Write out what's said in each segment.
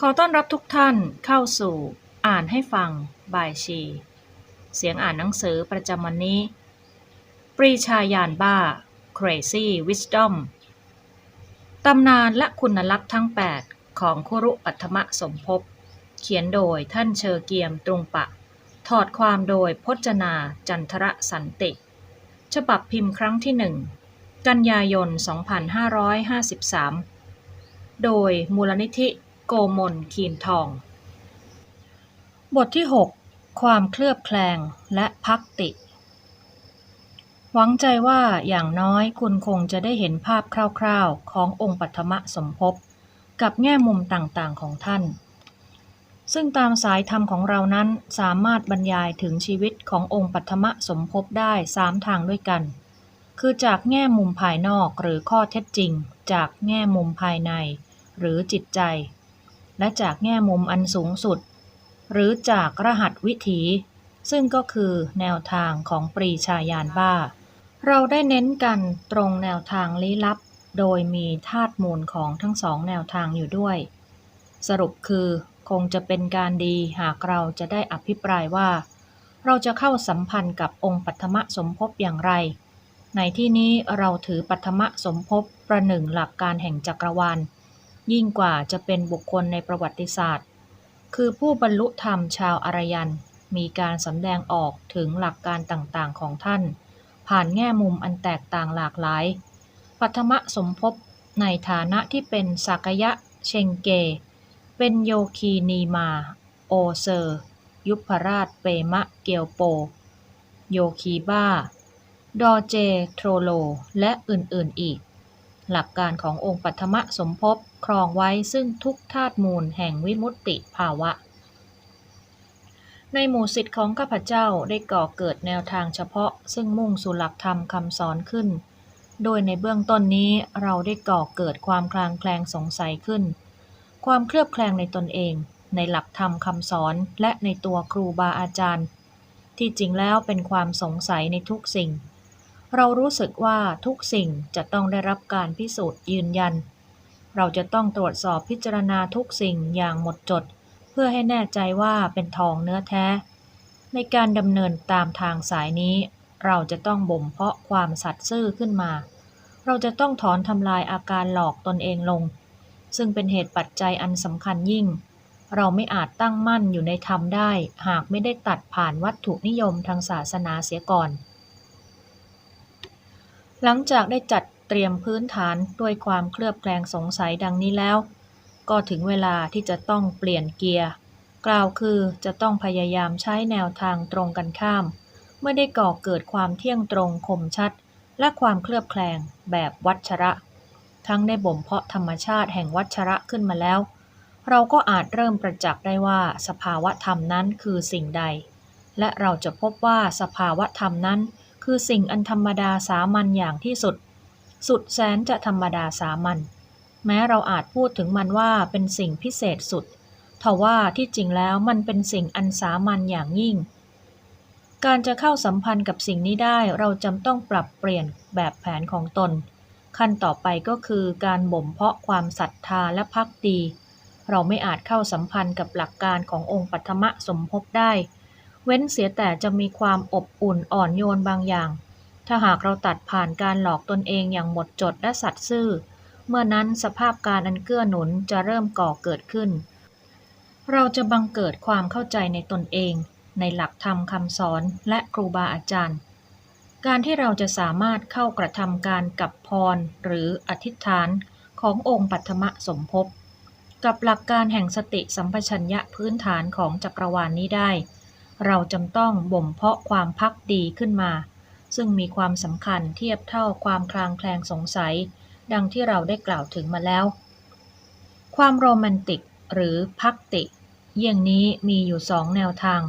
ขอต้อนรับทุกท่านเข้าสู่ อ่านให้ฟังบายชี เสียงอ่านหนังสือประจำวันนี้ ปรีชาญาณบ้า Crazy Wisdom ตำนานและคุณลักษณ์ทั้ง 8 ของคุรุปัทมะสมภพ เขียนโดยท่านเชอเกียมตรงปะ ถอดความโดยพจนาจันทรสันติ ฉบับพิมพ์ครั้งที่หนึ่งกันยายน 2553 โดยมูลนิธิ โกมลคีนทอง บทที่ 6 ความเคลือบแคลงและพักติ หวังใจว่าอย่างน้อยคุณคงจะได้เห็นภาพคร่าวๆ ขององค์ปัทมสมภพกับแง่มุมต่างๆของท่าน ซึ่งตามสายธรรมของเรานั้นสามารถบรรยายถึงชีวิตขององค์ปัทมสมภพได้สามทางด้วยกัน คือจากแง่มุมภายนอกหรือข้อเท็จจริง จากแง่มุมภายใน หรือจิตใจ และจากแง่มุมอันสูงสุด หรือจากรหัสวิถี ซึ่งก็คือแนวทางของปรีชาญาณบ้า เราได้เน้นกันตรงแนวทางลี้ลับ โดยมีธาตุมูลของทั้งสองแนวทางอยู่ด้วย สรุปคือคงจะเป็นการดีหากเราจะได้อภิปรายว่า เราจะเข้าสัมพันธ์กับองค์ปัทมสมภพอย่างไร ในที่นี้เราถือปัทมสมภพประหนึ่งหลักการแห่งจักรวาล ยิ่งกว่าจะเป็นบุคคลในประวัติศาสตร์ คือผู้บรรลุธรรมชาวอารยัน มีการสำแดงออกถึงหลักการต่างๆของท่าน ผ่านแง่มุมอันแตกต่างหลากหลาย ปัทมสมภพในฐานะที่เป็นสักยะเชงเก เป็นโยคีนีมา โอเซอร์ ยุพราชเปมะเกียวโป โยคีบ้า ดอเจ โทรโล และอื่นๆอีก หลักการขององค์ปัทมสมภพครองไว้ซึ่งทุกธาตุมูลแห่งวิมุตติภาวะ ในหมู่สิทธิ์ของข้าพเจ้าได้ก่อเกิดแนวทางเฉพาะ ซึ่งมุ่งสู่หลักธรรมคำสอนขึ้น โดยในเบื้องต้นนี้เราได้ก่อเกิดความคลางแคลงสงสัยขึ้น ความเคลือบแคลงในตนเอง ในหลักธรรมคำสอนและในตัวครูบาอาจารย์ ที่จริงแล้วเป็นความสงสัยในทุกสิ่ง เรารู้สึกว่าทุกสิ่งจะต้องได้รับการพิสูจน์ยืนยัน เราจะต้องตรวจสอบพิจารณาทุกสิ่งอย่างหมดจด เพื่อให้แน่ใจว่าเป็นทองเนื้อแท้ ในการดำเนินตามทางสายนี้ เราจะต้องบ่มเพาะความสัตย์ซื่อขึ้นมา เราจะต้องถอนทำลายอาการหลอกตนเองลง ซึ่งเป็นเหตุปัจจัยอันสำคัญยิ่ง เราไม่อาจตั้งมั่นอยู่ในธรรมได้ หากไม่ได้ตัดผ่านวัตถุนิยมทางศาสนาเสียก่อน หลังจากได้จัดเตรียมพื้นฐานด้วยความเคลือบแคลงสงสัยดังนี้แล้ว ก็ถึงเวลาที่จะต้องเปลี่ยนเกียร์ กล่าวคือจะต้องพยายามใช้แนวทางตรงกันข้าม เมื่อได้ก่อเกิดความเที่ยงตรงคมชัด และความเคลือบแคลงแบบวัชระ ทั้งได้บ่มเพาะธรรมชาติแห่งวัชระขึ้นมาแล้ว เราก็อาจเริ่มประจักษ์ได้ว่าสภาวะธรรมนั้นคือสิ่งใด และเราจะพบว่าสภาวะธรรมนั้น คือสิ่งอันธรรมดาสามัญอย่างที่สุด สุดแสนจะธรรมดาสามัญแม้เราอาจพูดถึงมันว่าเป็นสิ่งพิเศษสุดทว่าที่จริงแล้วมันเป็นสิ่งอันสามัญอย่างยิ่ง การจะเข้าสัมพันธ์กับสิ่งนี้ได้เราจำต้องปรับเปลี่ยนแบบแผนของตน ขั้นต่อไปก็คือการบ่มเพาะความศรัทธาและพักดี เราไม่อาจเข้าสัมพันธ์กับหลักการขององค์ปัทมสมภพได้ เว้นเสียแต่จะมีความอบอุ่นอ่อนโยนบางอย่าง ถ้าหากเราตัดผ่านการหลอกตนเองอย่างหมดจดและสัตย์ซื่อ เมื่อนั้นสภาพการอันเกื้อหนุนจะเริ่มก่อเกิดขึ้น เราจะบังเกิดความเข้าใจในตนเอง ในหลักธรรมคำสอนและครูบาอาจารย์ การที่เราจะสามารถเข้ากระทำการกับพรหรืออธิษฐานขององค์ปัทมะสมภพกับหลักการแห่งสติสัมปชัญญะพื้นฐานของจักรวาลนนี้ได้ เราจำต้องบ่มเพาะความพักดีขึ้นมา ซึ่งมีความสำคัญเทียบเท่าความคลางแคลงสงสัย ดังที่เราได้กล่าวถึงมาแล้ว ความโรแมนติกหรือพักติ เยี่ยงนี้มีอยู่สองแนวทาง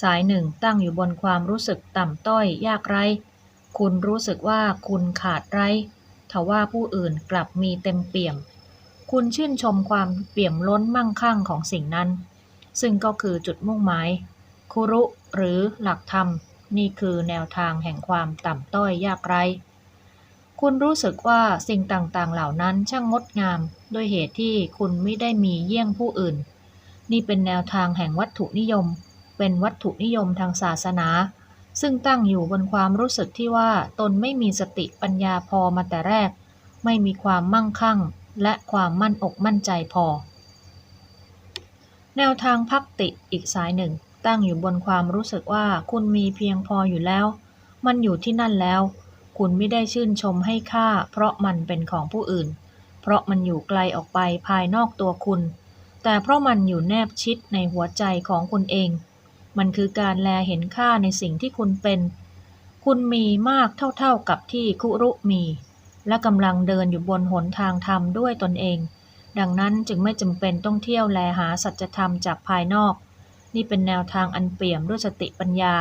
สายหนึ่งตั้งอยู่บนความรู้สึกต่ำต้อยยากไร้ คุณรู้สึกว่าคุณขาดไร้ทว่าผู้อื่นกลับมีเต็มเปี่ยม คุณชื่นชมความเปี่ยมล้นมั่งคั่งของสิ่งนั้น ซึ่งก็คือจุดมุ่งหมาย คุรุ หรือหลักธรรม นี่คือแนวทางแห่งความต่ำต้อยยากไร้คุณรู้สึกว่าสิ่งต่างๆ เหล่านั้นช่างงดงาม ด้วยเหตุที่คุณไม่ได้มีเยี่ยงผู้อื่น นี่เป็นแนวทางแห่งวัตถุนิยม เป็นวัตถุนิยมทางศาสนา ซึ่งตั้งอยู่บนความรู้สึกที่ว่าตนไม่มีสติปัญญาพอมาแต่แรก ไม่มีความมั่งคั่ง และความมั่นอกมั่นใจพอ แนวทางพักติอีกสายหนึ่ง ตั้งอยู่บนความรู้สึกว่าคุณมีเพียงพออยู่แล้ว มันอยู่ที่นั่นแล้ว คุณไม่ได้ชื่นชมให้ค่า เพราะมันเป็นของผู้อื่น เพราะมันอยู่ไกลออกไปภายนอกตัวคุณ แต่เพราะมันอยู่แนบชิดในหัวใจของคุณเอง มันคือการแลเห็นค่าในสิ่งที่คุณเป็น คุณมีมากเท่าๆกับที่คุรุมี และกำลังเดินอยู่บนหนทางธรรมด้วยตนเอง ดังนั้นจึงไม่จำเป็นต้องเที่ยวแลหาสัจธรรมจากภายนอก นี่เป็นแนวทางอันเปี่ยมด้วยสติปัญญา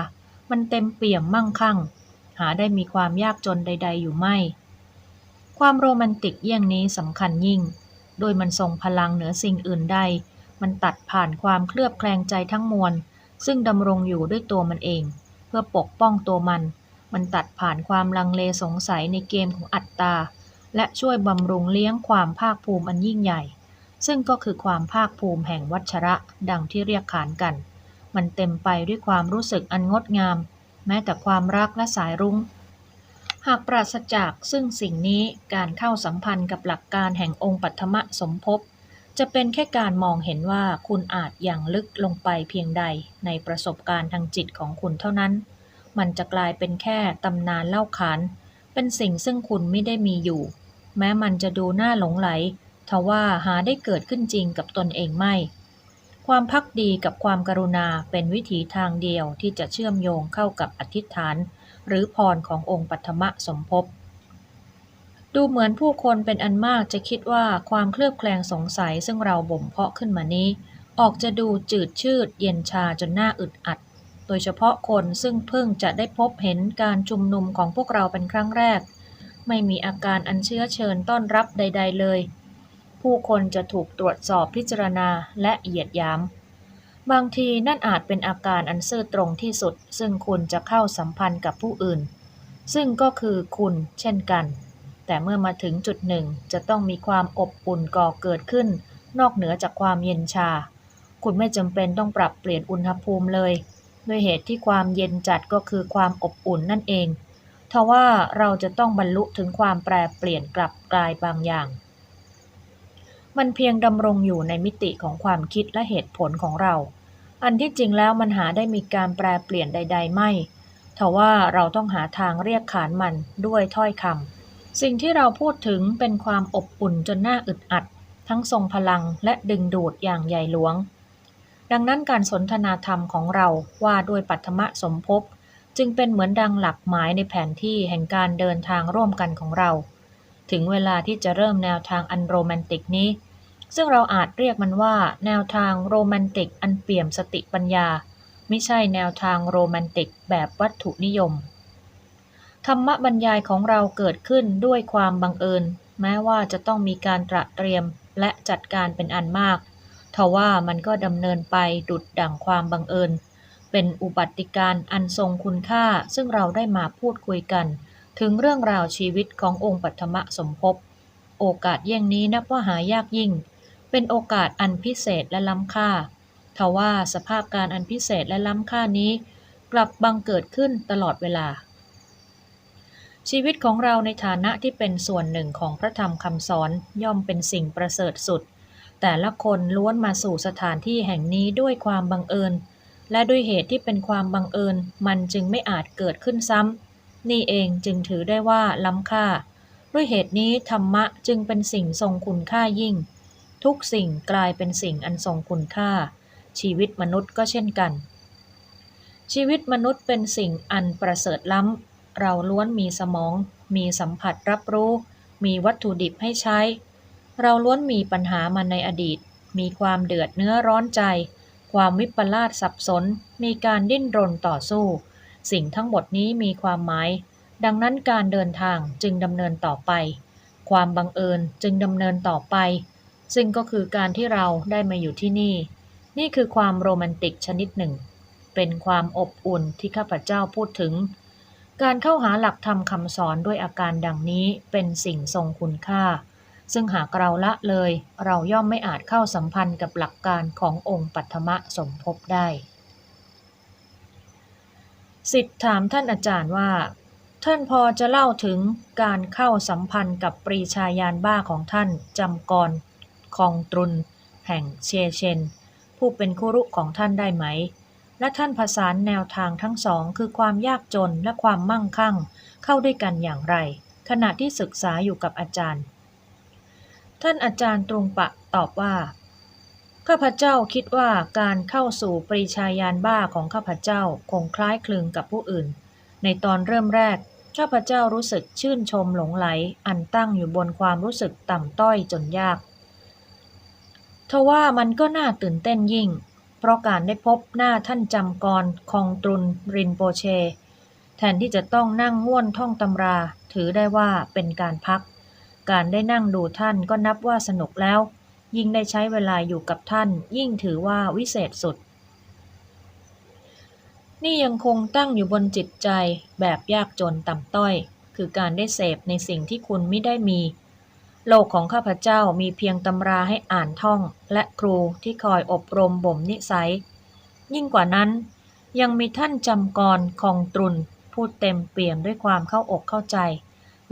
มันเต็มเปี่ยมมั่งคั่ง หาได้มีความยากจนใด ๆ อยู่ไม่ ความโรแมนติกเยี่ยงนี้สำคัญยิ่ง โดยมันทรงพลังเหนือสิ่งอื่นใด มันตัดผ่านความเคลือบแคลงใจทั้งมวล ซึ่งดำรงอยู่ด้วยตัวมันเอง เพื่อปกป้องตัวมัน มันตัดผ่านความลังเลสงสัยในเกมของอัตตา และช่วยบำรุงเลี้ยงความภาคภูมิอันยิ่งใหญ่ ซึ่งก็คือความภาคภูมิแห่งวัชระ ดังที่เรียกขานกัน มันเต็มไปด้วยความรู้สึกอันงดงาม แม้แต่ความรักและสายรุง้ง หากปราศจากซึ่งสิ่งนี้การเข้าสัมพันธ์กับหลักการแห่งองค์ปัทมะสมภพจะเป็นแค่การมองเห็นว่าคุณอาจอย่างลึกลงไปเพียงใดในประสบการณ์ทางจิตของคุณเท่านั้น มันจะกลายเป็นแค่ตำนานเล่าขาน เป็นสิ่งซึ่งคุณไม่ได้มีอยู่ แม้มันจะดูน่าหลงไหล ทว่าหาได้เกิดขึ้นจริงกับตนเองไม่ ความพักดีกับความกรุณาเป็นวิถีทางเดียวที่จะเชื่อมโยงเข้ากับอธิษฐาน หรือพรขององค์ปัทมะสมภพดูเหมือนผู้คนเป็นอันมากจะคิดว่าความเคลือบแคลงสงสัยซึ่งเราบ่มเพาะขึ้นมานี้ ออกจะดูจืดชืดเย็นชาจนหน้าอึดอัด โดยเฉพาะคนซึ่งเพิ่งจะได้พบเห็นการชุมนุมของพวกเราเป็นครั้งแรก ไม่มีอาการอันเชื้อเชิญต้อนรับใด ๆ เลย ผู้คนจะถูกตรวจสอบพิจารณาและเหยียดยามบางทีนั่นอาจเป็นอาการอันซื่อตรงที่สุด ซึ่งคุณจะเข้าสัมพันธ์กับผู้อื่น ซึ่งก็คือคุณเช่นกัน แต่เมื่อมาถึงจุดหนึ่ง จะต้องมีความอบอุ่นก่อเกิดขึ้น นอกเหนือจากความเย็นชา คุณไม่จำเป็นต้องปรับเปลี่ยนอุณหภูมิเลย ด้วยเหตุที่ความเย็นจัดก็คือความอบอุ่นนั่นเองทว่าเราจะต้องบรรลุถึงความแปรเปลี่ยนกลับกลายบางอย่าง มันเพียงดำรงอยู่ในมิติของความคิดและเหตุผลของเรา อันที่จริงแล้วมันหาได้มีการแปรเปลี่ยนใด ๆ ไม่ทว่าเราต้องหาทางเรียกขานมันด้วยถ้อยคำสิ่งที่เราพูดถึงเป็นความอบอุ่นจนน่าอึดอัด ทั้งทรงพลังและดึงดูดอย่างใหญ่หลวง ดังนั้นการสนทนาธรรมของเราว่าด้วยปัทมะสมภพจึงเป็นเหมือนดังหลักหมายในแผนที่แห่งการเดินทางร่วมกันของเรา ถึงเวลาที่จะเริ่มแนวทางอันโรแมนติกนี้ ซึ่งเราอาจเรียกมันว่า แนวทางโรแมนติกอันเปี่ยมสติปัญญา ไม่ใช่แนวทางโรแมนติกแบบวัตถุนิยม ธรรมบรรยายของเราเกิดขึ้นด้วยความบังเอิญ แม้ว่าจะต้องมีการตระเตรียมและจัดการเป็นอันมากทว่ามันก็ดำเนินไปดุดดั่งความบังเอิญ เป็นอุบัติการอันทรงคุณค่าซึ่งเราได้มาพูดคุยกัน ถึงเรื่องราวชีวิตขององค์ปัทมะสมภพ โอกาสเยี่ยงนี้นับว่าหายากยิ่ง เป็นโอกาสอันพิเศษและล้ำค่า ทว่าสภาพการอันพิเศษและล้ำค่านี้ กลับบังเกิดขึ้นตลอดเวลา ชีวิตของเราในฐานะที่เป็นส่วนหนึ่งของพระธรรมคำสอนย่อมเป็นสิ่งประเสริฐสุด แต่ละคนล้วนมาสู่สถานที่แห่งนี้ด้วยความบังเอิญ และด้วยเหตุที่เป็นความบังเอิญมันจึงไม่อาจเกิดขึ้นซ้ำ นี่เองจึงถือได้ว่าล้ำค่า ด้วยเหตุนี้ธรรมะจึงเป็นสิ่งทรงคุณค่ายิ่ง ทุกสิ่งกลายเป็นสิ่งอันทรงคุณค่า ชีวิตมนุษย์ก็เช่นกัน ชีวิตมนุษย์เป็นสิ่งอันประเสริฐล้ำ เราล้วนมีสมอง มีสัมผัสรับรู้ มีวัตถุดิบให้ใช้ เราล้วนมีปัญหามาในอดีต มีความเดือดเนื้อร้อนใจ ความวิปลาสสับสน มีการดิ้นรนต่อสู้ สิ่งทั้งหมดนี้มีความหมาย ดังนั้นการเดินทางจึงดำเนินต่อไป ความบังเอิญจึงดำเนินต่อไป ซึ่งก็คือการที่เราได้มาอยู่ที่นี่ นี่คือความโรแมนติกชนิดหนึ่ง เป็นความอบอุ่นที่ข้าพเจ้าพูดถึง การเข้าหาหลักธรรมคำสอนด้วยอาการดังนี้เป็นสิ่งทรงคุณค่า ซึ่งหากเราละเลย เราย่อมไม่อาจเข้าสัมพันธ์กับหลักการขององค์ปัทมะสมภพได้ สิทธิ์ถามท่านอาจารย์ว่า ท่านพอจะเล่าถึงการเข้าสัมพันธ์กับปรีชาญาณบ้าของท่านจำกรคองตรุน แห่งเชเชน ผู้เป็นคุรุของท่านได้ไหม และท่านผสานแนวทางทั้งสองคือความยากจนและความมั่งคั่งเข้าด้วยกันอย่างไร ขณะที่ศึกษาอยู่กับอาจารย์ ท่านอาจารย์ตรงปะตอบว่า ข้าพเจ้าคิดว่าการเข้าสู่ปรีชาญาณบ้าของข้าพเจ้าคงคล้ายคลึงกับผู้อื่น ในตอนเริ่มแรก ข้าพเจ้ารู้สึกชื่นชมหลงไหล อันตั้งอยู่บนความรู้สึกต่ำต้อยจนยาก ทว่ามันก็น่าตื่นเต้นยิ่ง เพราะการได้พบหน้าท่านจำกรคองตรุนรินโปเช แทนที่จะต้องนั่งง่วนท่องตำรา ถือได้ว่าเป็นการพัก การได้นั่งดูท่านก็นับว่าสนุกแล้ว ยิ่งได้ใช้เวลาอยู่กับท่าน ยิ่งถือว่าวิเศษสุด นี่ยังคงตั้งอยู่บนจิตใจแบบยากจนต่ำต้อย คือการได้เสพในสิ่งที่คุณไม่ได้มี โลกของข้าพเจ้ามีเพียงตำราให้อ่านท่อง และครูที่คอยอบรมบ่มนิสัย ยิ่งกว่านั้น ยังมีท่านจำกรคองตรุนพูดเต็มเปี่ยมด้วยความเข้าอกเข้าใจ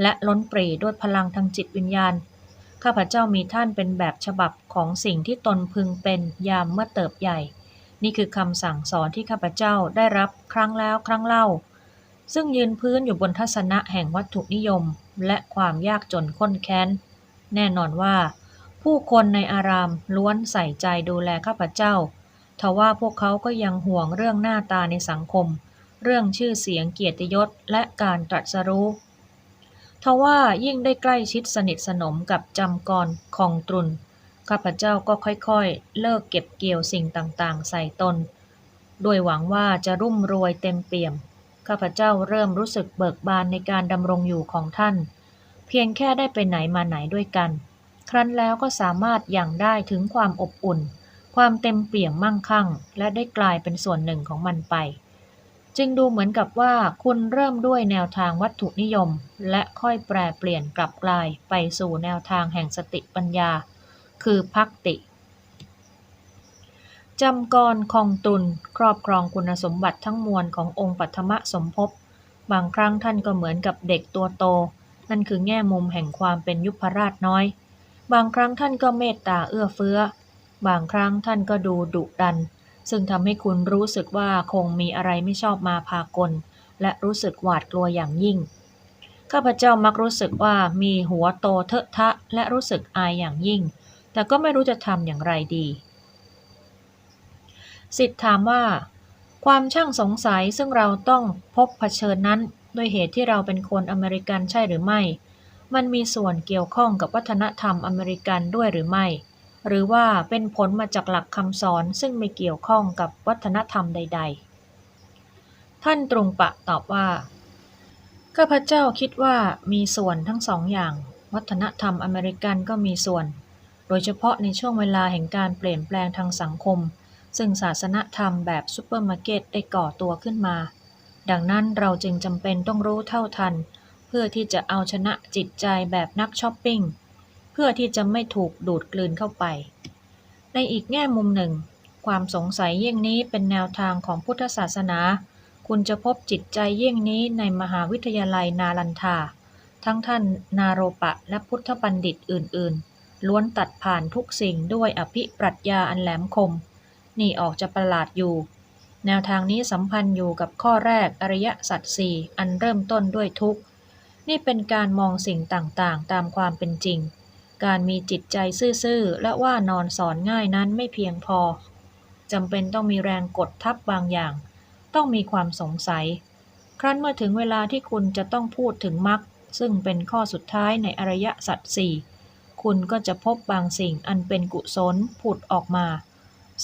และล้นปรีด้วยพลังทางจิตวิญญาณ ข้าพเจ้ามีท่านเป็นแบบฉบับของสิ่งที่ตนพึงเป็นยามเมื่อเติบใหญ่ นี่คือคำสั่งสอนที่ข้าพเจ้าได้รับครั้งแล้วครั้งเล่า ซึ่งยืนพื้นอยู่บนทัศนะแห่งวัตถุนิยม และความยากจนข้นแค้น แน่นอนว่า ผู้คนในอารามล้วนใส่ใจดูแลข้าพเจ้าทว่าพวกเขาก็ยังห่วงเรื่องหน้าตาในสังคม เรื่องชื่อเสียงเกียรติยศและการตรัสรู้ ทว่ายิ่งได้ใกล้ชิดสนิทสนมกับจำกรคองตรุนข้าพเจ้าก็ค่อยๆ เลิกเก็บเกี่ยวสิ่งต่างๆ ใส่ตนโดยหวังว่าจะรุ่มรวยเต็มเปี่ยม ข้าพเจ้าเริ่มรู้สึกเบิกบานในการดำรงอยู่ของท่าน เพียงแค่ได้ไปไหนมาไหนด้วยกัน ครั้นแล้วก็สามารถอย่างได้ถึงความอบอุ่น ความเต็มเปี่ยมมั่งคั่ง และได้กลายเป็นส่วนหนึ่งของมันไป จึงดูเหมือนกับว่าคุณเริ่มด้วยแนวทางวัตถุนิยม และค่อยแปรเปลี่ยนกลับกลายไปสู่แนวทางแห่งสติปัญญา คือพักติจำกรคองตุน ครอบครองคุณสมบัติทั้งมวลขององค์ปัทมะสมภพบางครั้งท่านก็เหมือนกับเด็กตัวโต นั่นคือแง่มุมแห่งความเป็นยุพราชน้อย บางครั้งท่านก็เมตตาเอื้อเฟื้อ บางครั้งท่านก็ดูดุดัน ซึ่งทำให้คุณรู้สึกว่าคงมีอะไรไม่ชอบมาพากล และรู้สึกหวาดกลัวอย่างยิ่ง ข้าพเจ้ามักรู้สึกว่ามีหัวโตเทอะทะ และรู้สึกอายอย่างยิ่ง แต่ก็ไม่รู้จะทำอย่างไรดี สิทธิ์ถามว่า ความช่างสงสัยซึ่งเราต้องพบเผชิญนั้นด้วยเหตุที่เราเป็นคนอเมริกันใช่หรือไม่ มันมีส่วนเกี่ยวข้องกับวัฒนธรรมอเมริกันด้วยหรือไม่ หรือว่าเป็นผลมาจากหลักคำสอนซึ่งไม่เกี่ยวข้องกับวัฒนธรรมใด ๆ ท่านตรงปะตอบว่า ข้าพเจ้าคิดว่ามีส่วนทั้งสองอย่าง วัฒนธรรมอเมริกันก็มีส่วน โดยเฉพาะในช่วงเวลาแห่งการเปลี่ยนแปลงทางสังคม ซึ่งศาสนธรรมแบบซูเปอร์มาร์เก็ตได้ก่อตัวขึ้นมา ดังนั้นเราจึงจำเป็นต้องรู้เท่าทัน เพื่อที่จะเอาชนะจิตใจแบบนักช้อปปิ้ง พื่อที่จะไม่ถูกดูดกลืนเข้าไป ในอีกแง่มุมหนึ่ง ความสงสัยเยี่ยงนี้เป็นแนวทางของพุทธศาสนา คุณจะพบจิตใจเยี่ยงนี้ในมหาวิทยาลัยนาลันทา ทั้งท่านนาโรปะและพุทธบัณฑิตอื่น ๆ ล้วนตัดผ่านทุกสิ่งด้วยอภิปรัชญาอันแหลมคม นี่ออกจะประหลาดอยู่ แนวทางนี้สัมพันธ์อยู่กับข้อแรกอริยสัจสี่อันเริ่มต้นด้วยทุกข์ นี่เป็นการมองสิ่งต่างๆ ตามความเป็นจริง การมีจิตใจซื่อๆ และว่านอนสอนง่ายนั้นไม่เพียงพอจำเป็นต้องมีแรงกดทับบางอย่าง ต้องมีความสงสัย ครั้นเมื่อถึงเวลาที่คุณจะต้องพูดถึงมรรคซึ่งเป็นข้อสุดท้ายในอริยสัจสี่คุณก็จะพบบางสิ่งอันเป็นกุศลผุดออกมา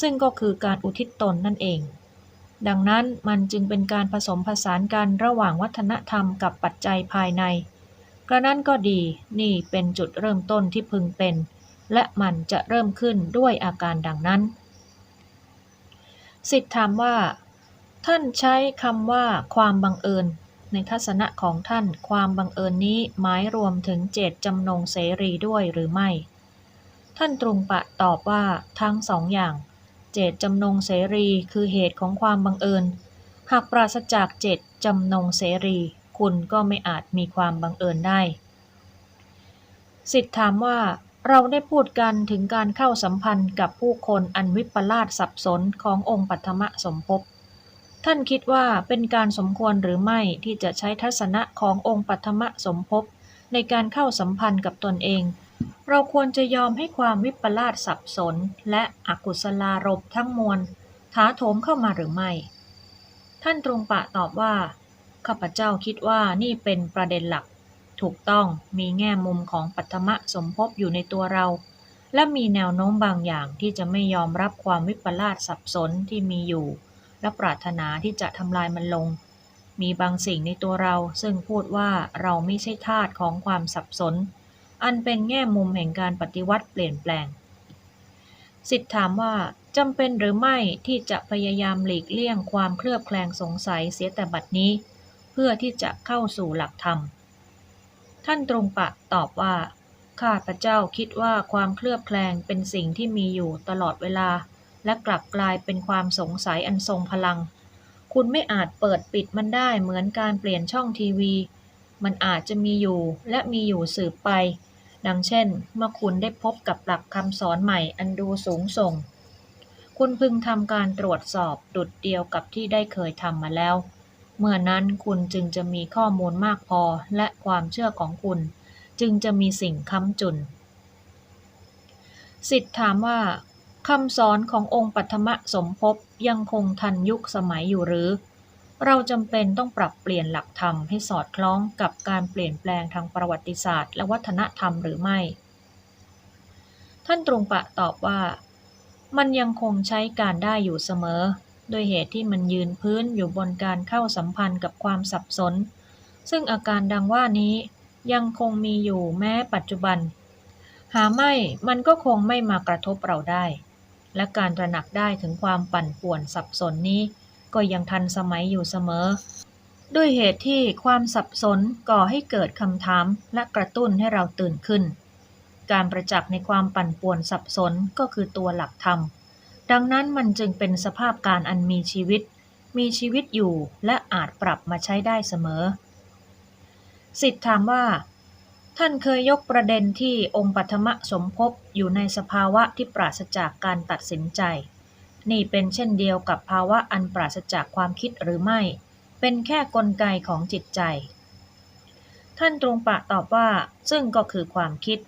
ซึ่งก็คือการอุทิศตนนั่นเอง ดังนั้นมันจึงเป็นการผสมผสานกันระหว่างวัฒนธรรมกับปัจจัยภายใน กระนั้นก็ดีนี่เป็นจุดเริ่มต้นที่พึงเป็น และมันจะเริ่มขึ้นด้วยอาการดังนั้น สิทธิ์ถามว่า ท่านใช้คำว่าความบังเอิญ ในทัศนะของท่านความบังเอิญนี้หมายรวมถึงเจตจำนงเสรีด้วยหรือไม่ ท่านตรุงปะตอบว่าทั้งสองอย่าง เจตจำนงเสรีคือเหตุของความบังเอิญ หากปราศจากเจตจำนงเสรี คุณก็ไม่อาจมีความบังเอิญได้ สิทธิ์ถามว่าเราได้พูดกันถึงการเข้าสัมพันธ์กับผู้คนอันวิปลาสสับสนขององค์ปัทมะสมภพ ท่านคิดว่าเป็นการสมควรหรือไม่ที่จะใช้ทัศนะขององค์ปัทมะสมภพในการเข้าสัมพันธ์กับตนเอง เราควรจะยอมให้ความวิปลาสสับสน และอกุศลารมทั้งมวลถาโถมเข้ามาหรือไม่ ท่านตรงปะตอบว่า ข้าพเจ้าคิดว่านี่เป็นประเด็นหลัก ถูกต้องมีแง่มุมของปัทมะสมภพอยู่ในตัวเรา และมีแนวโน้มบางอย่างที่จะไม่ยอมรับความวิปลาสสับสนที่มีอยู่ และปรารถนาที่จะทำลายมันลง มีบางสิ่งในตัวเราซึ่งพูดว่าเราไม่ใช่ทาสของความสับสน อันเป็นแง่มุมแห่งการปฏิวัติเปลี่ยนแปลง สิทธิ์ถามว่าจำเป็นหรือไม่ที่จะพยายามหลีกเลี่ยงความเคลือบแคลงสงสัยเสียแต่บัดนี้ เพื่อที่จะเข้าสู่หลักธรรม ท่านตรงปะตอบว่า ข้าพระเจ้าคิดว่าความเคลือบแคลงเป็นสิ่งที่มีอยู่ตลอดเวลา และกลับกลายเป็นความสงสัยอันทรงพลัง คุณไม่อาจเปิดปิดมันได้เหมือนการเปลี่ยนช่องทีวี มันอาจจะมีอยู่และมีอยู่สืบไป ดังเช่น เมื่อคุณได้พบกับหลักคำสอนใหม่อันดูสูงส่งคุณพึงทำการตรวจสอบดุดเดียวกับที่ได้เคยทำมาแล้ว เมื่อนั้นคุณจึงจะมีข้อมูลมากพอและความเชื่อของคุณ จึงจะมีสิ่งค้ำจุน สิทธิ์ถามว่าคำสอนขององค์ปัทมะสมภพยังคงทันยุคสมัยอยู่หรือ เราจำเป็นต้องปรับเปลี่ยนหลักธรรมให้สอดคล้องกับการเปลี่ยนแปลงทางประวัติศาสตร์ และวัฒนธรรมหรือไม่ ท่านตรงปะตอบว่า มันยังคงใช้การได้อยู่เสมอ โดยเหตุที่มันยืนพื้นอยู่บนการเข้าสัมพันธ์กับความสับสน ซึ่งอาการดังว่านี้ยังคงมีอยู่แม้ปัจจุบัน หาไม่มันก็คงไม่มากระทบเราได้ และการตระหนักได้ถึงความปั่นป่วนสับสนนี้ ก็ยังทันสมัยอยู่เสมอ ด้วยเหตุที่ความสับสนก่อให้เกิดคำถามและกระตุ้นให้เราตื่นขึ้น การประจักษ์ในความปั่นป่วนสับสนก็คือตัวหลักธรรม ดังนั้นมันจึงเป็นสภาพการอันมีชีวิต มีชีวิตอยู่และอาจปรับมาใช้ได้เสมอ สิทธิ์ถามว่า ท่านเคยยกประเด็นที่องค์ปัทมะสมภพอยู่ในสภาวะที่ปราศจากการตัดสินใจ นี่เป็นเช่นเดียวกับภาวะอันปราศจากความคิดหรือไม่ เป็นแค่กลไกของจิตใจ ท่านตรงปะตอบว่า ซึ่งก็คือความคิด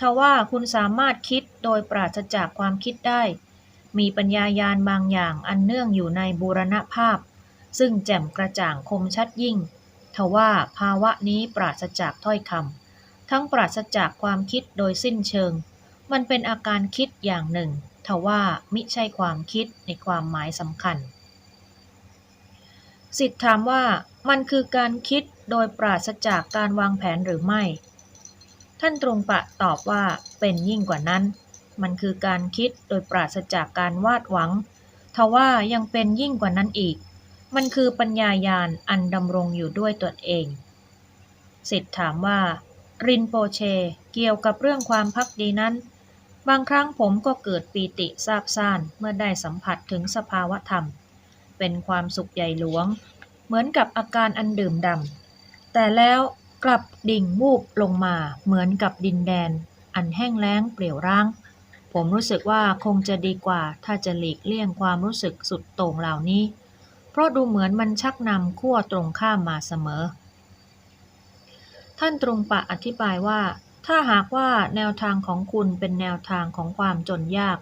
ทว่าคุณสามารถคิดโดยปราศจากความคิดได้ มีปัญญายาณบางอย่างอันเนื่องอยู่ในบูรณภาพ ซึ่งแจ่มกระจ่างคมชัดยิ่ง ทว่าภาวะนี้ปราศจากถ้อยคำทั้งปราศจากความคิดโดยสิ้นเชิง มันเป็นอาการคิดอย่างหนึ่ง ทว่ามิใช่ความคิดในความหมายสำคัญ สิทธิ์ถามว่ามันคือการคิดโดยปราศจากการวางแผนหรือไม่ ท่านตรงปะตอบว่าเป็นยิ่งกว่านั้น มันคือการคิดโดยปราศจากการวาดหวัง ทว่ายังเป็นยิ่งกว่านั้นอีก มันคือปัญญายาณอันดำรงอยู่ด้วยตนเอง สิทธิ์ถามว่า รินโปเช เกี่ยวกับเรื่องความพักดีนั้น บางครั้งผมก็เกิดปีติซาบซ่านเมื่อได้สัมผัสถึงสภาวะธรรม เป็นความสุขใหญ่หลวง เหมือนกับอาการอันดื่มดำแต่แล้วกลับดิ่งวูบลงมาเหมือนกับดินแดน อันแห้งแล้งเปลี่ยวร้าง ผมรู้สึกว่าคงจะดีกว่าถ้าจะหลีกเลี่ยงความรู้สึกสุดโต่งเหล่านี้ เพราะดูเหมือนมันชักนำขั้วตรงข้ามมาเสมอ ท่านตรงปะอธิบายว่า ถ้าหากว่าแนวทางของคุณเป็นแนวทางของความจนยาก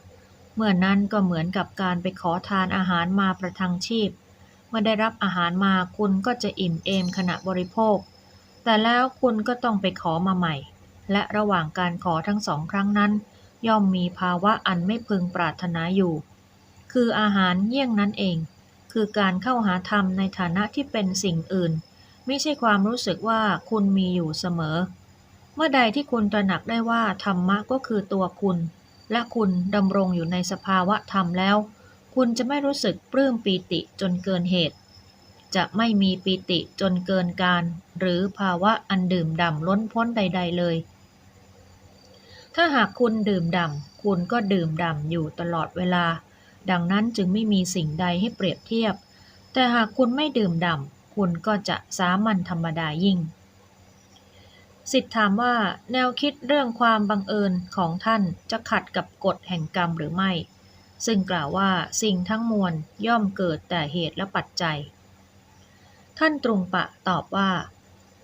เมื่อนั้นก็เหมือนกับการไปขอทานอาหารมาประทังชีพ เมื่อได้รับอาหารมาคุณก็จะอิ่มเอมขณะบริโภค แต่แล้วคุณก็ต้องไปขอมาใหม่ และระหว่างการขอทั้งสองครั้งนั้น ย่อมมีภาวะอันไม่พึงปรารถนาอยู่ คืออาหารเยี่ยงนั้นเอง คือการเข้าหาธรรมในฐานะที่เป็นสิ่งอื่น ไม่ใช่ความรู้สึกว่าคุณมีอยู่เสมอ เมื่อใดที่คุณตระหนักได้ว่าธรรมะก็คือตัวคุณ และคุณดำรงอยู่ในสภาวะธรรมแล้ว คุณจะไม่รู้สึกปลื้มปีติจนเกินเหตุ จะไม่มีปิติจนเกินการ หรือภาวะอันดื่มด่ำล้นพ้นใด ๆ เลย ถ้าหากคุณดื่มด่ำคุณก็ดื่มด่ำอยู่ตลอดเวลา ดังนั้นจึงไม่มีสิ่งใดให้เปรียบเทียบ แต่หากคุณไม่ดื่มด่ำคุณก็จะสามัญธรรมดายิ่ง สิทธิ์ถามว่าแนวคิดเรื่องความบังเอิญของท่านจะขัดกับกฎแห่งกรรมหรือไม่ ซึ่งกล่าวว่าสิ่งทั้งมวลย่อมเกิดแต่เหตุและปัจจัย ท่านตรุงปะตอบว่า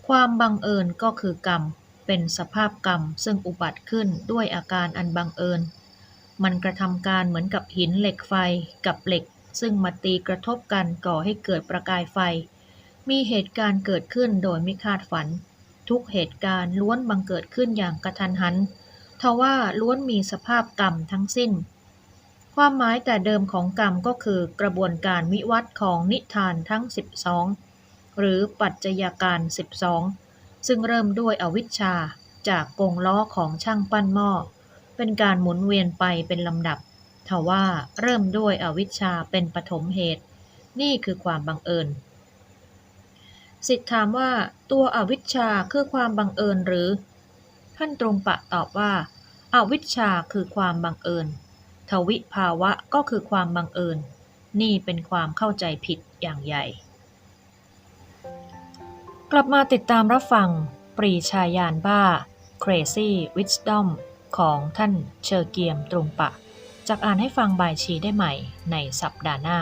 ความบังเอิญก็คือกรรม เป็นสภาพกรรมซึ่งอุบัติขึ้นด้วยอาการอันบังเอิญ มันกระทำการเหมือนกับหินเหล็กไฟกับเหล็ก ซึ่งมาตีกระทบกันก่อให้เกิดประกายไฟ มีเหตุการณ์เกิดขึ้นโดยไม่คาดฝัน ทุกเหตุการณ์ล้วนบังเกิดขึ้นอย่างกระทันหันทว่าล้วนมีสภาพกรรมทั้งสิ้น ความหมายแต่เดิมของกรรมก็คือกระบวนการวิวัฒน์ของนิทานทั้ง 12 หรือปัจจัยการ 12 ซึ่งเริ่มด้วยอวิชชาจากกงล้อของช่างปั้นหม้อ เป็นการหมุนเวียนไปเป็นลำดับทว่าเริ่มด้วยอวิชชาเป็นปฐมเหตุ นี่คือความบังเอิญ สิทธิ์ถามว่าตัวอวิชชาคือความบังเอิญหรือ ท่านตรงปะตอบว่าอาวิชชาคือความบังเอิญ ทวิภาวะก็คือความบังเอิญ นี่เป็นความเข้าใจผิดอย่างใหญ่ กลับมาติดตามรับฟัง ปรีชาญาณบ้า Crazy Wisdom ของท่านเชอเกียมตรงปะ จากอ่านให้ฟังบายชีได้ใหม่ในสัปดาห์หน้า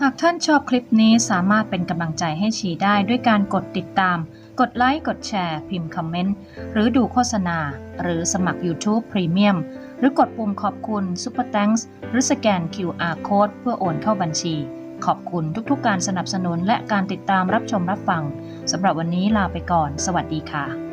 หากท่านชอบคลิปนี้สามารถเป็นกำลังใจให้ชีได้ด้วยการกดติดตาม กดไลค์ กดแชร์ พิมพ์คอมเมนต์ หรือดูโฆษณา หรือสมัคร YouTube Premium หรือกดปุ่มขอบคุณ Super Thanks หรือสแกน QR Code เพื่อโอนเข้าบัญชี ขอบคุณทุกๆ การสนับสนุนและการติดตามรับชมรับฟังสำหรับวันนี้ลาไปก่อน สวัสดีค่ะ